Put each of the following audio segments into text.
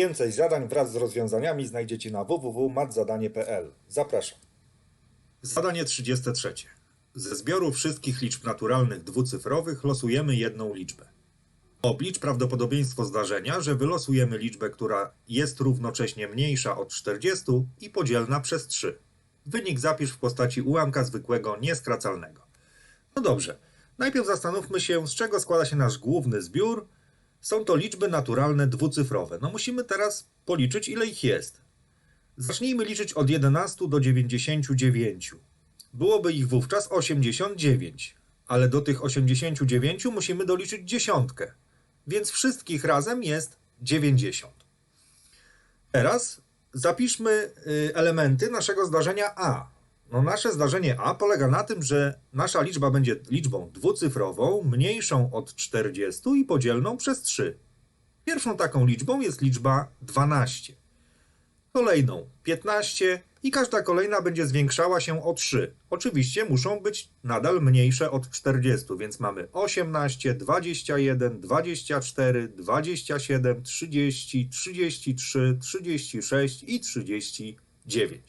Więcej zadań wraz z rozwiązaniami znajdziecie na www.matzadanie.pl. Zapraszam. Zadanie 33. Ze zbioru wszystkich liczb naturalnych dwucyfrowych losujemy jedną liczbę. Oblicz prawdopodobieństwo zdarzenia, że wylosujemy liczbę, która jest równocześnie mniejsza od 40 i podzielna przez 3. Wynik zapisz w postaci ułamka zwykłego nieskracalnego. No dobrze, najpierw zastanówmy się, z czego składa się nasz główny zbiór. Są to liczby naturalne dwucyfrowe. No musimy teraz policzyć, ile ich jest. Zacznijmy liczyć od 11 do 99. Byłoby ich wówczas 89, ale do tych 89 musimy doliczyć dziesiątkę, więc wszystkich razem jest 90. Teraz zapiszmy y, elementy naszego zdarzenia A. No nasze zdarzenie A polega na tym, że nasza liczba będzie liczbą dwucyfrową, mniejszą od 40 i podzielną przez 3. Pierwszą taką liczbą jest liczba 12 kolejną 15 i każda kolejna będzie zwiększała się o 3. Oczywiście muszą być nadal mniejsze od 40, więc mamy 18, 21, 24, 27, 30, 33, 36 i 39.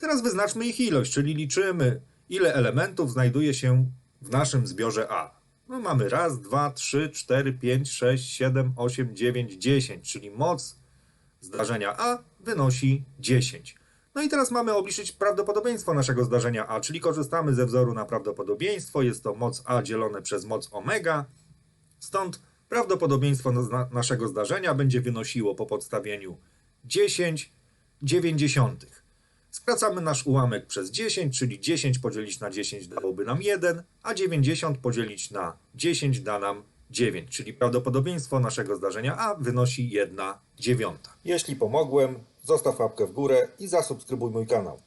Teraz wyznaczmy ich ilość, czyli liczymy, ile elementów znajduje się w naszym zbiorze A. No mamy raz, dwa, trzy, cztery, pięć, sześć, siedem, osiem, dziewięć, dziesięć, czyli moc zdarzenia A wynosi 10. No i teraz mamy obliczyć prawdopodobieństwo naszego zdarzenia A, czyli korzystamy ze wzoru na prawdopodobieństwo. Jest to moc A dzielone przez moc omega. Stąd prawdopodobieństwo na- naszego zdarzenia będzie wynosiło po podstawieniu 10 dziewięćdziesiątych. Skracamy nasz ułamek przez 10, czyli 10 podzielić na 10 dałoby nam 1, a 90 podzielić na 10 da nam 9, czyli prawdopodobieństwo naszego zdarzenia A wynosi 1 dziewiąta. Jeśli pomogłem, zostaw łapkę w górę i zasubskrybuj mój kanał.